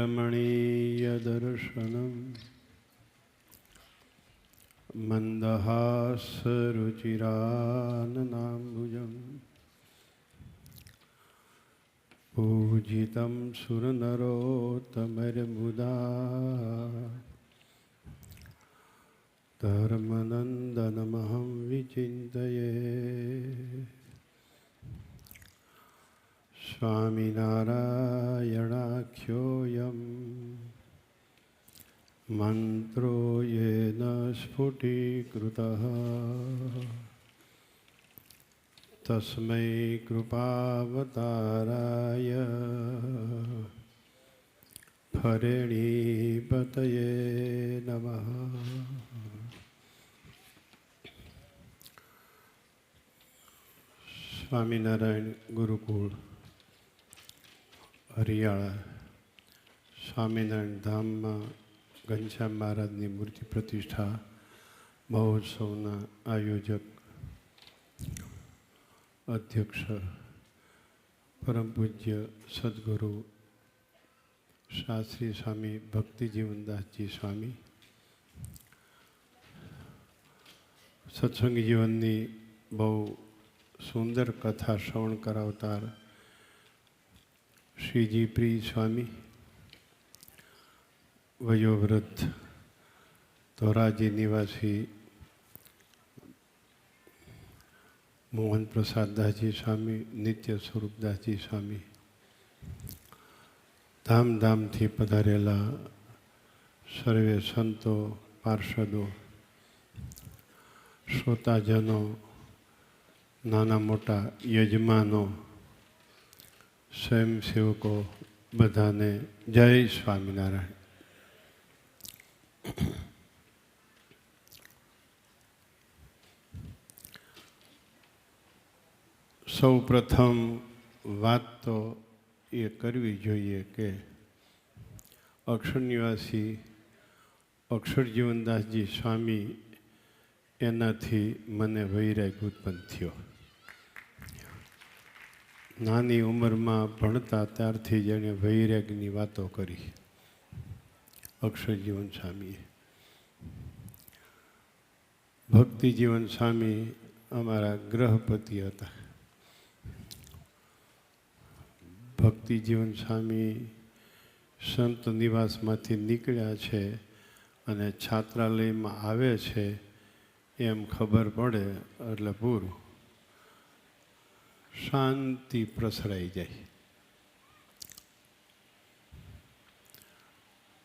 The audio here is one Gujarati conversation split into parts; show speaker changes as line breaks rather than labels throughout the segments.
रमणीयदर्शनम् मन्दहासरुचिराननाम्बुजम् पूजितं सुरनरोत्तमर्मुदा धर्मनन्दनमहं विचिन्तये स्वामिनारायणाख्योऽयं मन्त्रो येन स्फुटीकृतः तस्मै कृपावताराय फरेणीपतये नमः સ્વામિનારાયણ ગુરુકુળ હરિયાળા સ્વામિનારાયણ ધામમાં ઘનશ્યામ મહારાજની મૂર્તિ પ્રતિષ્ઠા મહોત્સવના આયોજક અધ્યક્ષ, પરમ પૂજ્ય સદગુરુ શાસ્ત્રી સ્વામી ભક્તિ જીવનદાસજી સ્વામી, સત્સંગ જીવનની બહુ સુંદર કથા શ્રવણ કરાવનાર શ્રીજી પ્રિય સ્વામી વયોવ્રત ધોરાજી નિવાસી મોહન પ્રસાદ દાસજી સ્વામી, નિત્ય સ્વરૂપદાસજી સ્વામી, ધામધામથી પધારેલા સર્વે સંતો, પાર્ષદો, શ્રોતાજનો, નાના મોટા યજમાનો સ્વયંસેવકો બધાને જય સ્વામિનારાયણ. સૌ પ્રથમ વાત તો એ કરવી જોઈએ કે અક્ષર નિવાસી અક્ષર જીવનદાસજી સ્વામી એનાથી મને વૈરાગ ઉત્પન્ન થયો. નાની ઉંમરમાં ભણતા ત્યારથી જ એણે વૈરાગની વાતો કરી. અક્ષરજીવન સ્વામીએ. ભક્તિજીવન સ્વામી અમારા ગ્રહપતિ હતા. ભક્તિજીવન સ્વામી સંત નિવાસમાંથી નીકળ્યા છે અને છાત્રાલયમાં આવે છે એમ ખબર પડે એટલે પૂરું. શાંતિ પ્રસરાઈ જાય.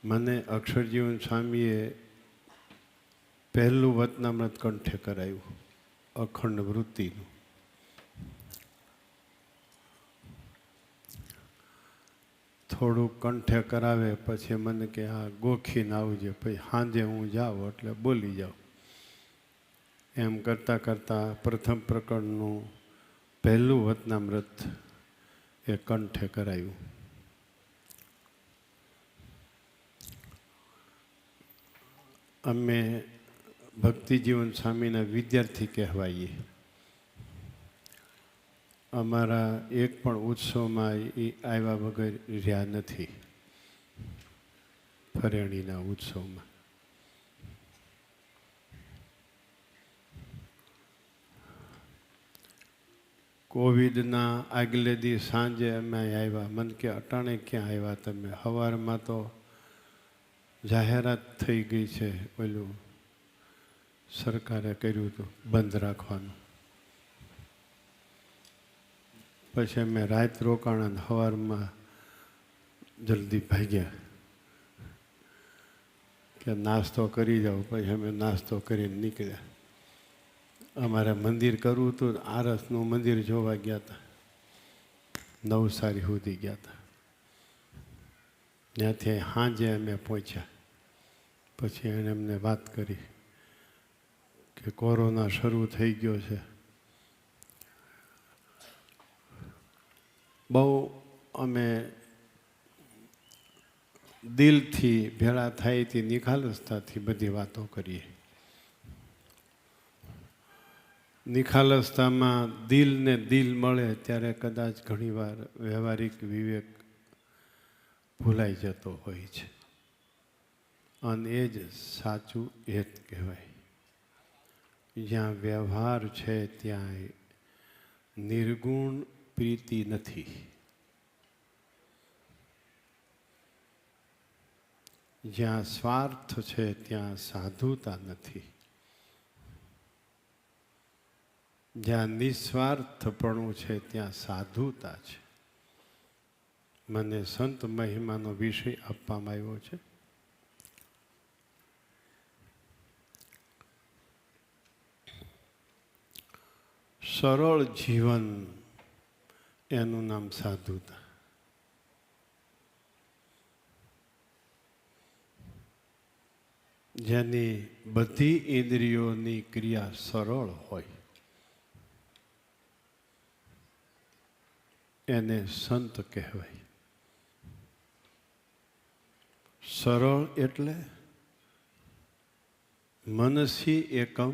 મને અક્ષરજીવન સ્વામીએ પહેલું વતનામૃત કંઠે કરાયું, અખંડ વૃત્તિનું. થોડું કંઠે કરાવે, પછી મને કે આ ગોખીને આવજે, પછી સાંજે હું જાઉં, એટલે બોલી જાઉં. એમ કરતાં કરતાં પ્રથમ પ્રકરણનું પહેલું વતનામૃત એ કંઠે કરાયું. અમે ભક્તિજીવન સ્વામીના વિદ્યાર્થી કહેવાઈએ. અમારા એક પણ ઉત્સવમાં એ આવ્યા વગર રહ્યા નથી. ફરેણીના ઉત્સવમાં. કોવિડના આગલે દી સાંજે અમે આવ્યા. મન કે અટાણે ક્યાં આવ્યા તમે? સવારમાં તો જાહેરાત થઈ ગઈ છે પેલું સરકારે કર્યું હતું બંધ રાખવાનું. પછી અમે રાત રોકાણા સવારમાં જલ્દી ભાગ્યા કે નાસ્તો કરી જાઓ. પછી અમે નાસ્તો કરીને નીકળ્યા. અમારે મંદિર કરવું હતું આરસનું મંદિર જોવા ગયા હતા નવસારી સુધી ગયા હતા ત્યાંથી સાંજે અમે પહોંચ્યા. પછી એણે અમને વાત કરી કે કોરોના શરૂ થઈ ગયો છે. બહુ અમે દિલથી ભેળા થાય તે નિખાલસતાથી બધી વાતો કરીએ. નિખાલસતામાં દિલને દિલ મળે ત્યારે કદાચ ઘણીવાર વ્યવહારિક વિવેક ભૂલાઈ જતો હોય છે. અને એ જ સાચું હેત કહેવાય. જ્યાં વ્યવહાર છે ત્યાં નિર્ગુણ પ્રીતિ નથી. જ્યાં સ્વાર્થ છે ત્યાં સાધુતા નથી. જ્યાં નિસ્વાર્થપણું છે, ત્યાં સાધુતા છે. મને સંત મહિમાનો વિષય આપવામાં આવ્યો છે. સરળ જીવન એનું નામ સાધુતા. જેની બધી ઇન્દ્રિયોની ક્રિયા સરળ હોય. એને સંત કહેવાય. સરળ એટલે મનસી એકમ,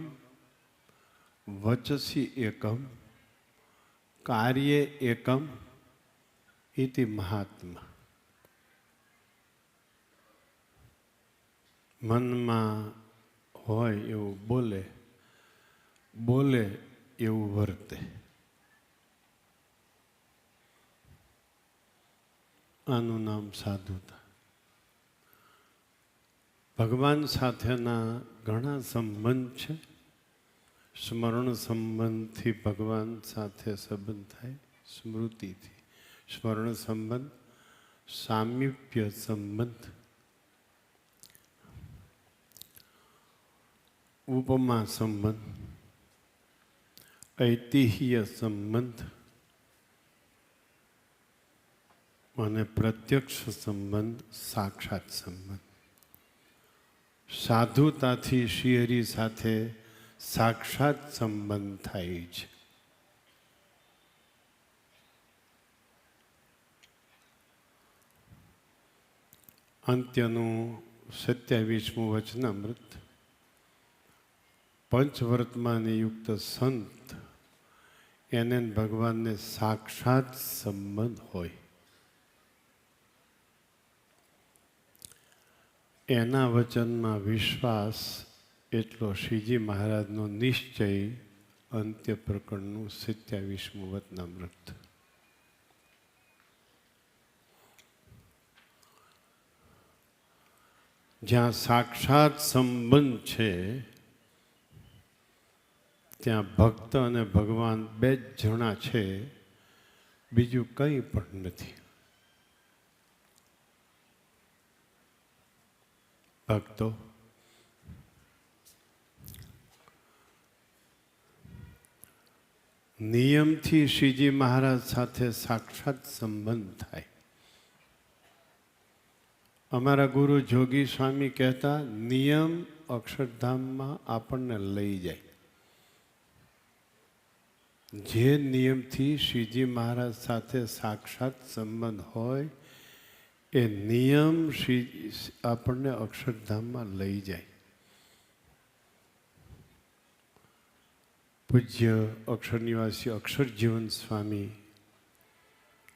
વચસી એકમ, કાર્ય એકમ ઇતિ મહાત્મા. મનમાં હોય એવું બોલે બોલે એવું વર્તે. આનું નામ સાધુતા ભગવાન સાથેના ઘણા સંબંધ છે. સ્મરણ સંબંધથી ભગવાન સાથે સંબંધ થાય, સ્મૃતિથી. સ્મરણ સંબંધ, સામીપ્ય સંબંધ. ઉપમા સંબંધ, ઐતિહ્ય સંબંધ. અને પ્રત્યક્ષ સંબંધ, સાક્ષાત સંબંધ. સાધુતાથી શિયરી સાથે સાક્ષાત સંબંધ થાય છે અંત્યનું સત્યાવીસમું વચનામૃત પંચવર્તમાન યુક્ત સંત, એને ભગવાનને સાક્ષાત સંબંધ હોય. એના વચનમાં વિશ્વાસ એટલો શ્રીજી મહારાજનો નિશ્ચય અંત્ય પ્રકરણનું સત્યાવીસમું વતનામૃત જ્યાં સાક્ષાત સંબંધ છે, ત્યાં ભક્ત અને ભગવાન બે જ જણા છે, બીજું કંઈ પણ નથી. ભક્તો નિયમથી શ્રીજી મહારાજ સાથે સાક્ષાત સંબંધ થાય. અમારા ગુરુ જોગી સ્વામી કહેતા, નિયમ અક્ષરધામમાં આપણને લઈ જાય. જે નિયમથી શ્રીજી મહારાજ સાથે સાક્ષાત સંબંધ હોય એ નિયમ શ્રી આપણને અક્ષરધામમાં લઈ જાય. પૂજ્ય અક્ષર નિવાસી અક્ષર જીવન સ્વામી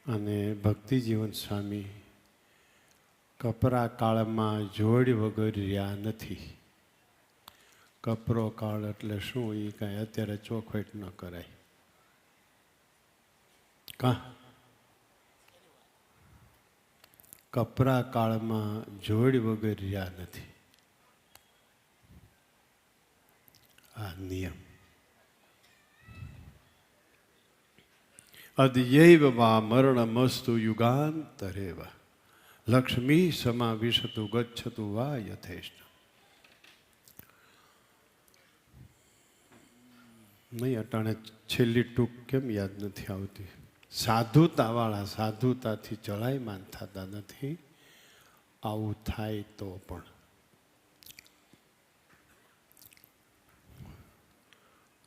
અને ભક્તિ જીવન સ્વામી કપરા કાળમાં જોડ વગર રહ્યા નથી. કપરો કાળ એટલે શું? એ કાંઈ અત્યારે ચોખવટ ન કરાય. કા? કપરા કાળમાં જોડ વગર રહ્યા નથી. આ નિયમ. અદ્યૈવ વા મરણમસ્તુ યુગાંતરેવ. લક્ષ્મી સમાવિશતુ ગચ્છતુ વા યથેષ્ટ. નહીં, અટાણે છેલ્લી ટૂંક કેમ યાદ નથી આવતી? સાધુતાવાળા સાધુતાથી ચડાઈમાન થતા નથી, આવું થાય તો પણ.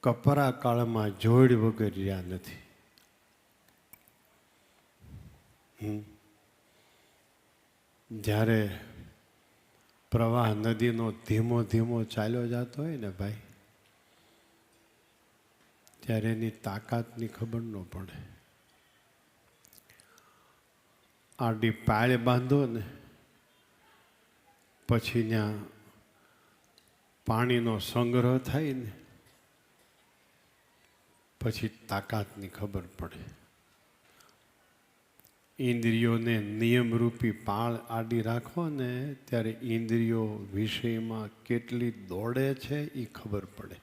કપરા કાળમાં જોડ વગર રહ્યા નથી. જ્યારે પ્રવાહ નદીનો ધીમો ધીમો ચાલ્યો જતો હોય ને ભાઈ, ત્યારે એની તાકાતની ખબર ન પડે. આડી પાળે બાંધો ને, પછી ત્યાં પાણીનો સંગ્રહ થાય ને, પછી તાકાતની ખબર પડે. ઇન્દ્રિયોને નિયમરૂપી પાળ આડી રાખો ને, ત્યારે ઇન્દ્રિયો વિષયમાં કેટલી દોડે છે એ ખબર પડે.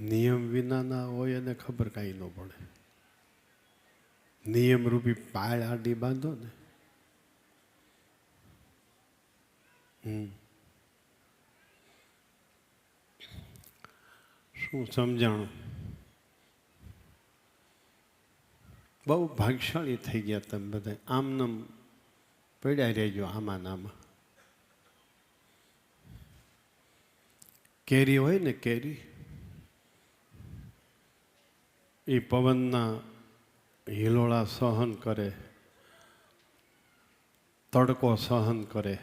નિયમ વિનાના હોય એને ખબર કાંઈ ન પડે. નિયમરૂપી પાળ આડી બાંધો ને. શું સમજાણું? બહુ ભાગશાળી થઈ ગયા તમે બધા આમનામ પડ્યા રહેજો આમાં નામાં કેરી હોય ને કેરી, એ પવનના હિલોળા સહન કરે, તડકો સહન કરે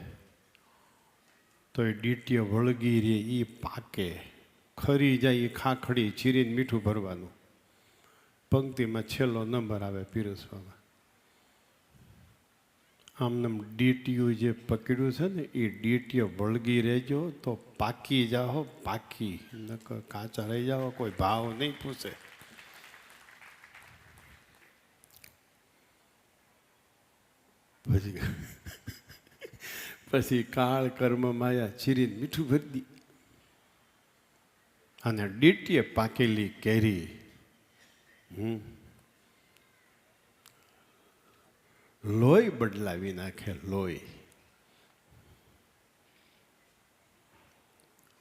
તો એ ડીટીએ વળગી રે એ પાકે, ખરી જાય એ ખાખડી ચીરીને મીઠું ભરવાનું. પંક્તિમાં છેલ્લો નંબર આવે પીરસવામાં. આમનામ ડીટીયું જે પકડ્યું છે ને એ ડીટીઓ વળગી રહેજો, તો પાકી જાઓ, પાકી, નકર કાચા રહી જાઓ, કોઈ ભાવ નહીં પૂછે. પછી પછી કાળ કર્મ માયા ચીરીને મીઠું ભરી દી. અને ડીટીએ પાકેલી કેરી. હમ. લોહી બદલાવી નાખે લોહી.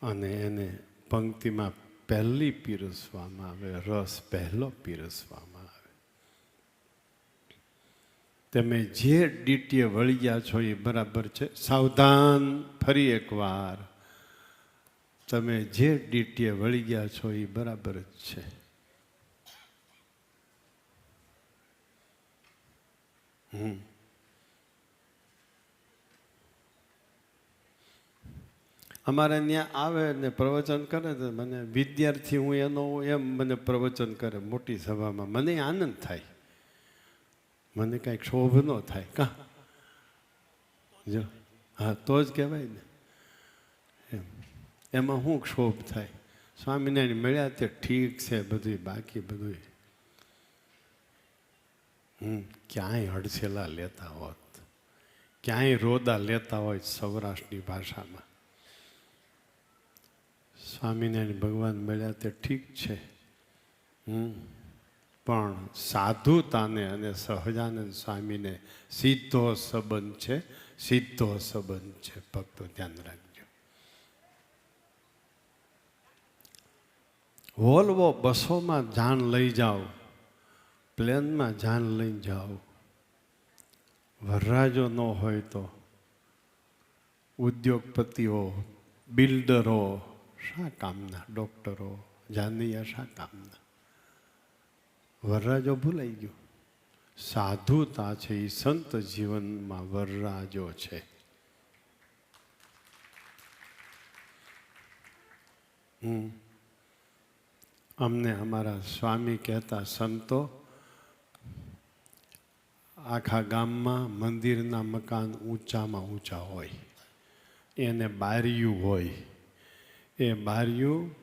અને એને પંક્તિમાં પહેલી પીરસવામાં આવે, રસ પહેલો પીરસવામાં આવે તમે જે ડીટીએ વળી ગયા છો એ બરાબર છે. સાવધાન ફરી એકવાર. તમે જે ડીટીએ વળી ગયા છો એ બરાબર જ છે. હમ. અમારે ત્યાં આવે ને પ્રવચન કરે તો મને વિદ્યાર્થી હું એનો એમ મને પ્રવચન કરે મોટી સભામાં. મને આનંદ થાય. મને કાંઈ ક્ષોભ ન થાય. કા? જો, હા, તો જ કહેવાય ને. એમ. એમાં શું ક્ષોભ થાય? સ્વામિનારાયણ મળ્યા તે ઠીક છે બધું બાકી બધું હું ક્યાંય હડસેલા લેતા હોત? ક્યાંય રોદા લેતા હોય સૌરાષ્ટ્રની ભાષામાં? સ્વામિનારાયણ ભગવાન મળ્યા તે ઠીક છે. હમ. પણ સાધુતાને અને સહજાનંદ સ્વામીને સીધો સંબંધ છે, સીધો સંબંધ છે. ભક્તો, ધ્યાન રાખજો. વોલ્વો બસોમાં જાન લઈ જાઓ, પ્લેનમાં જાન લઈ જાઓ. વરરાજો ન હોય તો ઉદ્યોગપતિઓ, બિલ્ડરો, શા કામના? ડોક્ટરો, જાનૈયા શા કામના? વરરાજો ભૂલાઈ ગયો. સાધુતા છે એ સંત જીવનમાં વરરાજો છે. હમ. અમને અમારા સ્વામી કહેતા સંતો, આખા ગામમાં મંદિરના મકાન ઊંચામાં ઊંચા હોય. એને બારિયું હોય. એ બારિયું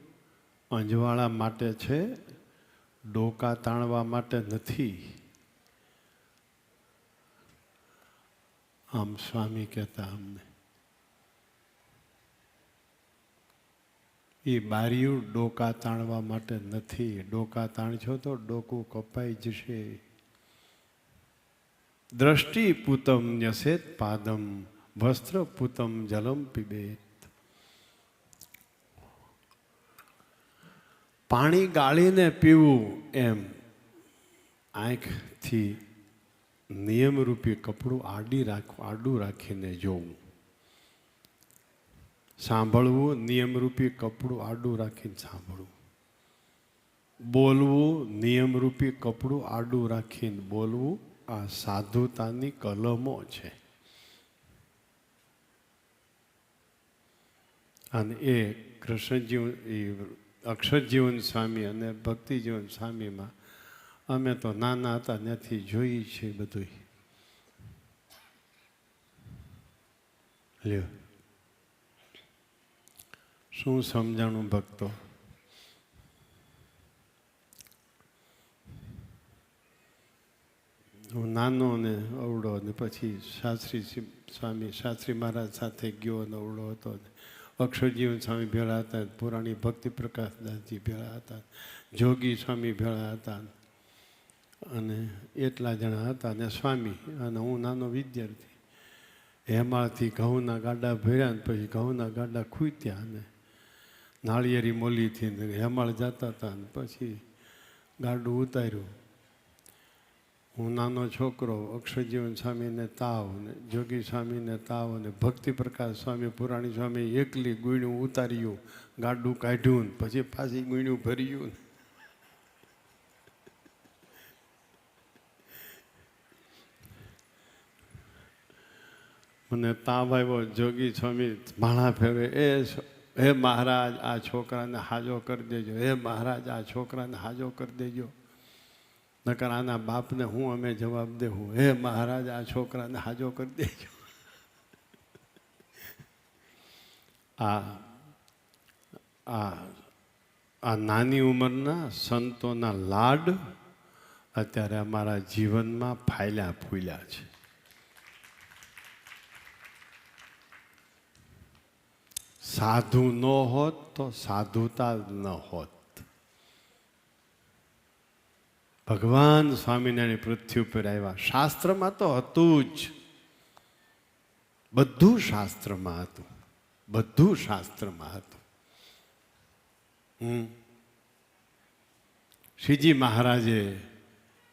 અંજવાળા માટે છે ડોકા તાણવા માટે નથી. આમ સ્વામી કહેતા અમને. એ બારીયું ડોકા તાણવા માટે નથી. ડોકા તાણજો તો ડોકું કપાઈ જશે. દ્રષ્ટિ પૂતમ ન્યસેત પાદમ, વસ્ત્ર પૂતમ જલમ પીબેત પાણી ગાળીને પીવું એમ. આંખથી નિયમરૂપી કપડું આડી રાખવું આડું રાખીને જોવું. સાંભળવું, નિયમરૂપી કપડું આડું રાખીને સાંભળવું. બોલવું, નિયમરૂપી કપડું આડું રાખીને બોલવું આ સાધુતાની કલમો છે. અને એ કૃષ્ણજી અક્ષરજીવન સ્વામી અને ભક્તિજીવન સ્વામીમાં અમે તો નાના હતા, ત્યાંથી જોઈ છે બધું લ્યો. શું સમજાણું ભક્તો? હું નાનો ને અવડો ને પછી શાસ્ત્રી સ્વામી, શાસ્ત્રી મહારાજ સાથે ગયો અને અવડો હતો ને અક્ષરજીવન સ્વામી ભેળા હતા, પુરાણી ભક્તિ પ્રકાશદાસજી ભેળા હતા, જોગી સ્વામી ભેળા હતા. અને એટલા જણા હતા ને સ્વામી, અને હું નાનો વિદ્યાર્થી. હેમાળથી ઘઉંના ગાડા ભર્યા ને પછી ઘઉંના ગાડા ખૂટ્યા અને નાળિયેરી મોલીથી હેમાળ જતા હતા ને પછી ગાડું ઉતાર્યું. હું નાનો છોકરો, અક્ષરજીવન સ્વામીને તાવ ને જોગી સ્વામીને તાવ અને ભક્તિ પ્રકાશ સ્વામી, પુરાણી સ્વામી એકલી ગુણ્યું ઉતાર્યું, ગાડું કાઢ્યું પછી પાછી ગુણ્યું ભર્યું મને તાવ આવ્યો, જોગી સ્વામી ભાણા ફેરવે, એ હે મહારાજ આ છોકરાને હાજો કરી દેજો હે મહારાજ આ છોકરાને હાજો કરી દેજો. નકર આના બાપને હું અમે જવાબ દેવું? હે મહારાજ, આ છોકરાને હાજો કરી દેજો. આ આ આ નાની ઉંમરના સંતોના લાડ અત્યારે અમારા જીવનમાં ફાયલા ફૂલ્યા છે. સાધુ ન હોત તો સાધુતા ન હોત. ભગવાન સ્વામિનારાયણ પૃથ્વી ઉપર આવ્યા. શાસ્ત્રમાં તો હતું જ. બધું શાસ્ત્રમાં હતું. બધું શાસ્ત્રમાં હતું. હમ. શ્રીજી મહારાજે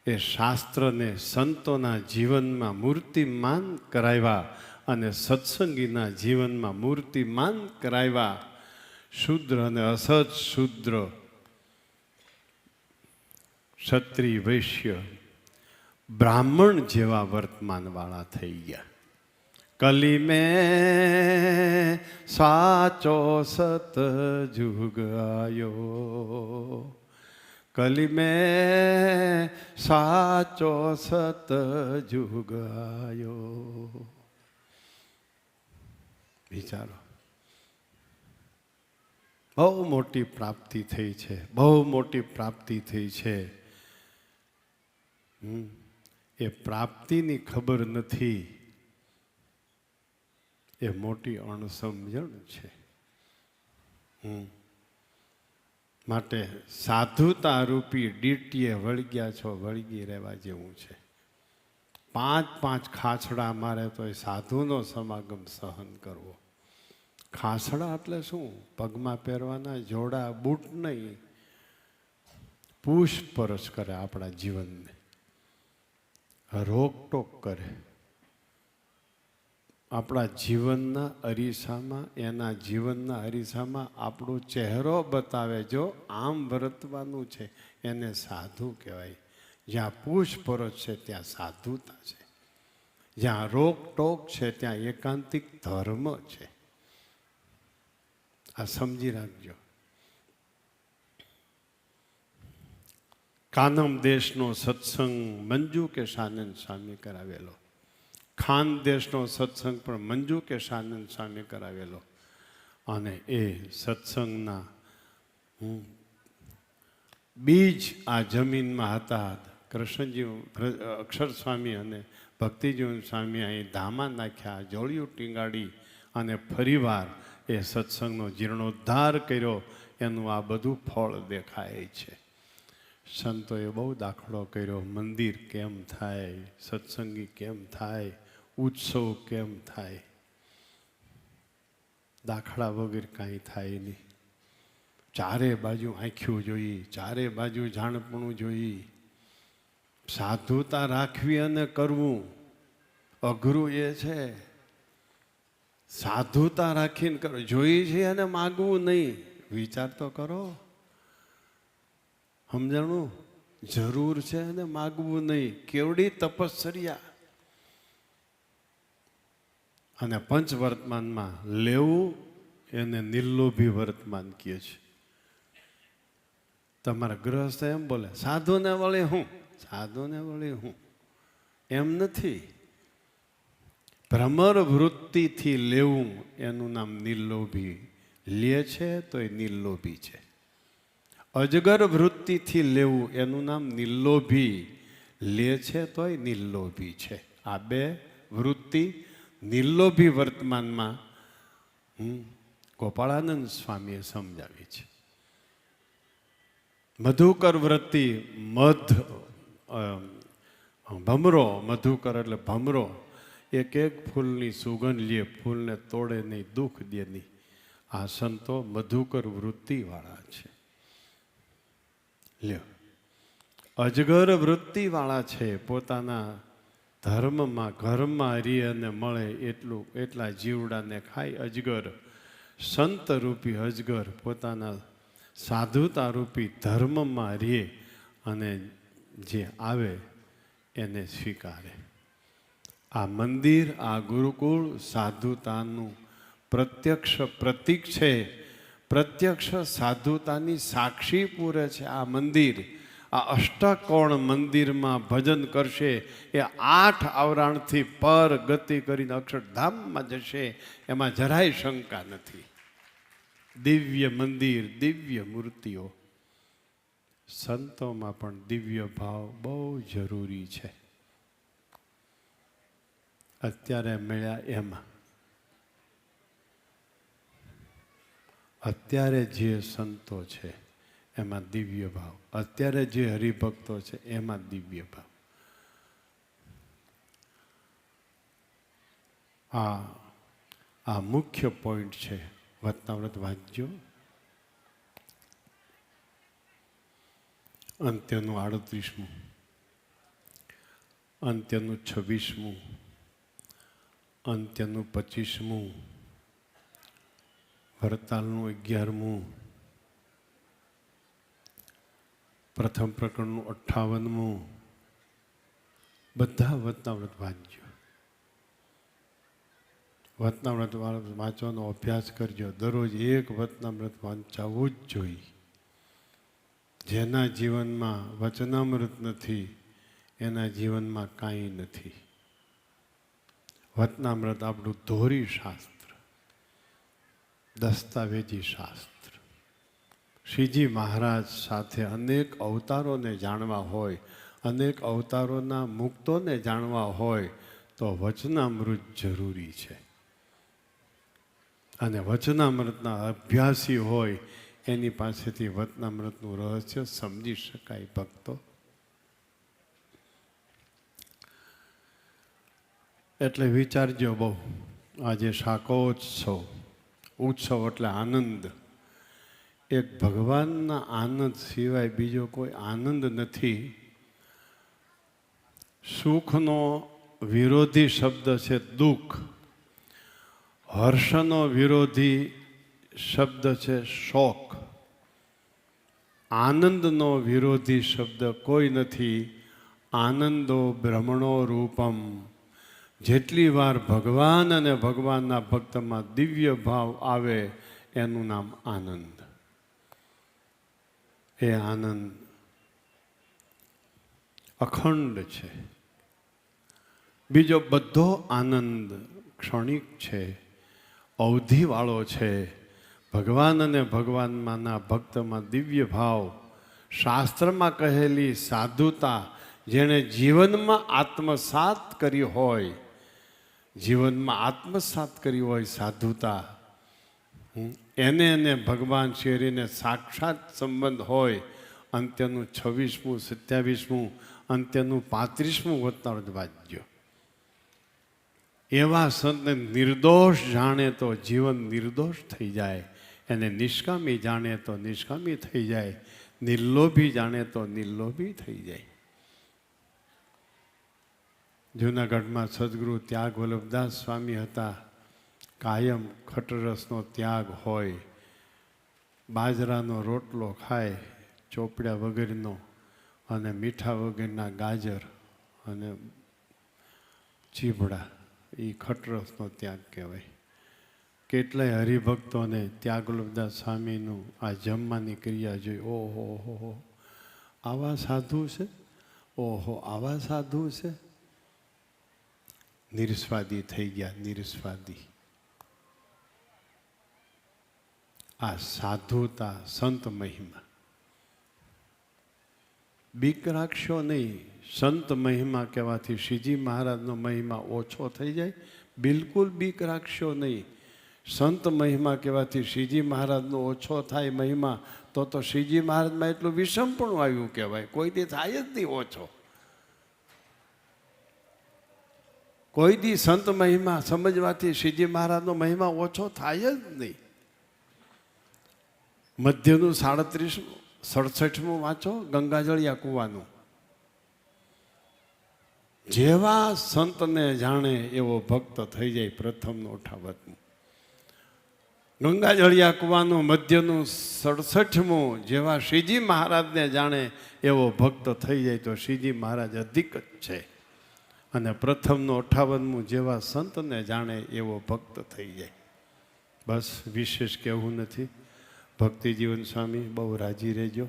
એ શાસ્ત્રને સંતોના જીવનમાં મૂર્તિમાન કરાવ્યા અને સત્સંગીના જીવનમાં મૂર્તિમાન કરાવ્યા. શુદ્ર અને અસત શુદ્ર ક્ષત્રિય વૈશ્ય બ્રાહ્મણ જેવા વર્તમાનવાળા થઈ ગયા. કલી મેં સાચો સત જુગ આયો. કલી મેં સાચો સત જુગ આયો. વિચારો. બહુ મોટી પ્રાપ્તિ થઈ છે, બહુ મોટી પ્રાપ્તિ થઈ છે. એ પ્રાપ્તિની ખબર નથી. એ મોટી અણસમજણ છે. માટે સાધુતા રૂપી ડીટીએ વળગ્યા છો, વળગી રહેવા જેવું છે. પાંચ પાંચ ખાસડા મારે તો એ સાધુનો સમાગમ સહન કરવો. ખાસડા એટલે શું? પગમાં પહેરવાના જોડા, બૂટ નહીં. પૂછપરછ કરે આપણા જીવનને. રોકટોક કરે. આપણા જીવનના અરીસામાં, એના જીવનના અરીસામાં આપણો ચહેરો બતાવે જો આમ વર્તવાનું છે, એને સાધુ કહેવાય. જ્યાં પૂછપરછ છે, ત્યાં સાધુતા છે. જ્યાં રોકટોક છે, ત્યાં એકાંતિક ધર્મ છે. આ સમજી રાખજો. કાનમ દેશનો સત્સંગ મંજુ કે શાનંદ સ્વામી કરાવેલો? ખાન દેશનો સત્સંગ પણ મંજુ કે શાનંદ સ્વામી કરાવેલો? અને એ સત્સંગના હું બીજ આ જમીનમાં હતા. કૃષ્ણજી અક્ષર સ્વામી અને ભક્તિજીવન સ્વામી અહીં ધામા નાખ્યા જોડિયું ટીંગાડી અને ફરીવાર એ સત્સંગનો જીર્ણોદ્ધાર કર્યો. એનું આ બધું ફળ દેખાય છે. સંતોએ બહુ દાખલો કર્યો, મંદિર કેમ થાય, સત્સંગી કેમ થાય, ઉત્સવ કેમ થાય? દાખલા વગર કાંઈ થાય નહીં. ચારે બાજુ આંખ્યું જોઈ ચારે બાજુ જાણપણું જોઈ સાધુતા રાખવી અને કરવું અઘરું એ છે. સાધુતા રાખીને કરો, જોઈ છે અને માગવું નહીં. વિચાર તો કરો. સમજાણું? જરૂર છે અને માગવું નહીં. કેવડી તપશ્ચર્યા અને પંચ વર્તમાનમાં લેવું એને નિર્લોભી વર્તમાન કહે છે. તમારા ગ્રહસ્થ એમ બોલે, સાધુને વળે હું, સાધુને વળી હું. એમ નથી. ભ્રમર વૃત્તિથી લેવું એનું નામ નિર્લોભી. લે છે તો એ નિર્લોભી છે. અજગર વૃત્તિથી લેવું એનું નામ નિર્લોભી. લે છે તોય નિર્લોભી છે. આ બે વૃત્તિ નિર્લોભી વર્તમાનમાં હમ, ગોપાળાનંદ સ્વામીએ સમજાવી છે. મધુકર વૃત્તિ મધ ભમરો મધુકર એટલે ભમરો. એક એક ફૂલની સુગંધ લે ફૂલને તોડે નહીં દુઃખ દે નહીં. આ સંતો મધુકર વૃત્તિવાળા છે. લ્યો. અજગર વૃત્તિવાળા છે પોતાના ધર્મમાં, ઘરમાં રી અને મળે એટલું, એટલા જીવડાને ખાય અજગર. સંત રૂપી અજગર પોતાના સાધુતા રૂપી ધર્મમાં રે અને જે આવે એને સ્વીકારે. આ મંદિર, આ ગુરુકુળ સાધુતાનું પ્રત્યક્ષ પ્રતીક છે. પ્રત્યક્ષ સાધુતાની સાક્ષી પૂરે છે. આ મંદિર, આ અષ્ટકોણ મંદિરમાં ભજન કરશે. એ આઠ આવરણથી પર ગતિ કરીને અક્ષરધામમાં જશે. એમાં જરાય શંકા નથી. દિવ્ય મંદિર, દિવ્ય મૂર્તિઓ. સંતોમાં પણ દિવ્ય ભાવ બહુ જરૂરી છે. અત્યારે મળ્યા એમાં. અત્યારે જે સંતો છે, એમાં દિવ્ય ભાવ. અત્યારે જે હરિભક્તો છે, એમાં દિવ્ય ભાવ. આ આ મુખ્ય પોઈન્ટ છે વતનાવ્રત વાંચજો અંત્યનું આડત્રીસમું. અંત્યનું છવ્વીસમું. અંત્યનું પચીસમું. વરતાલનું અગિયારમું પ્રથમ પ્રકરણનું અઠ્ઠાવનમું બધા વતનાવ્રત વાંચજો. વતનાવ્રત વાંચવાનો અભ્યાસ કરજો. દરરોજ એક વતનામૃત વાંચાવવું જ જોઈએ. જેના જીવનમાં વચનામૃત નથી, એના જીવનમાં કાંઈ નથી. વતનામૃત આપણું ધોરી શાસ્ત્ર દસ્તાવેજી શાસ્ત્ર. શ્રીજી મહારાજ સાથે અનેક અવતારોને જાણવા હોય, અનેક અવતારોના મુક્તોને જાણવા હોય, તો વચનામૃત જરૂરી છે. અને વચનામૃતના અભ્યાસી હોય, એની પાસેથી વચનામૃતનું રહસ્ય સમજી શકાય ભક્તો. એટલે વિચારજો બહુ, આજે શાકોત્સવ. ઉત્સવ એટલે આનંદ. એક ભગવાનના આનંદ સિવાય બીજો કોઈ આનંદ નથી. સુખનો વિરોધી શબ્દ છે દુઃખ. હર્ષનો વિરોધી શબ્દ છે શોક. આનંદનો વિરોધી શબ્દ કોઈ નથી. આનંદો ભ્રમણો રૂપમ. જેટલી વાર ભગવાન અને ભગવાનના ભક્તમાં દિવ્ય ભાવ આવે, એનું નામ આનંદ. એ આનંદ અખંડ છે. બીજો બધો આનંદ ક્ષણિક છે, અવધિવાળો છે. ભગવાન અને ભગવાનમાંના ભક્તમાં દિવ્ય ભાવ, શાસ્ત્રમાં કહેલી સાધુતા, જેણે જીવનમાં આત્મસાત કરી હોય જીવનમાં આત્મસાત કરી હોય સાધુતા એને એને ભગવાન શેરીને સાક્ષાત સંબંધ હોય અંત્યનું છવ્વીસમું, સત્યાવીસમું અંત્યનું પાંત્રીસમું વતનાવૃત વાંચજો એવા સંતને નિર્દોષ જાણે તો જીવન નિર્દોષ થઈ જાય, એને નિષ્કામી જાણે તો નિષ્કામી થઈ જાય, નિર્લોભી જાણે તો નિર્લોભી થઈ જાય. જૂનાગઢમાં સદગુરુ ત્યાગ વલ્લભદાસ સ્વામી હતા. કાયમ ખટરસનો ત્યાગ હોય. બાજરાનો રોટલો ખાય ચોપડ્યા વગરનો અને મીઠા વગરના ગાજર અને ચીભડા. એ ખટરસનો ત્યાગ કહેવાય. કેટલાય હરિભક્તોને ત્યાગલબદાસ સ્વામીનું આ જમવાની ક્રિયા જોઈ, ઓહો, હો હો. આવા સાધુ છે? ઓહો, આવા સાધુ છે? નિરસ્વાદી થઈ ગયા, નિરસ્વાદી. આ સાધુતા સંત મહિમા. બીક રાખશો નહીં, સંત મહિમા કહેવાથી શ્રીજી મહારાજનો મહિમા ઓછો થઈ જાય. બિલકુલ બીક રાખશો નહીં, સંત મહિમા કહેવાથી શ્રીજી મહારાજનો ઓછો થાય મહિમા, તો તો શ્રીજી મહારાજમાં એટલું વિષમપણું આવ્યું કહેવાય. કોઈ દી થાય જ નહીં ઓછો. કોઈ દી સંત મહિમા, સમજવાથી શ્રીજી મહારાજનો મહિમા ઓછો થાય જ નહીં. મધ્યનું સાડત્રીસ સડસઠમું વાંચો, ગંગાજળિયા કૂવાનું. જેવા સંતને જાણે એવો ભક્ત થઈ જાય પ્રથમનું અઠાવતનું ગંગાજળિયા કૂવાનું, મધ્યનું સડસઠમું જેવા શ્રીજી મહારાજને જાણે એવો ભક્ત થઈ જાય તો શ્રીજી મહારાજ અધિક જ છે. અને પ્રથમનો અઠાવનમું જેવા સંતને જાણે એવો ભક્ત થઈ જાય. બસ વિશેષ કહેવું નથી. ભક્તિ જીવન સ્વામી, બહુ રાજી રહેજો.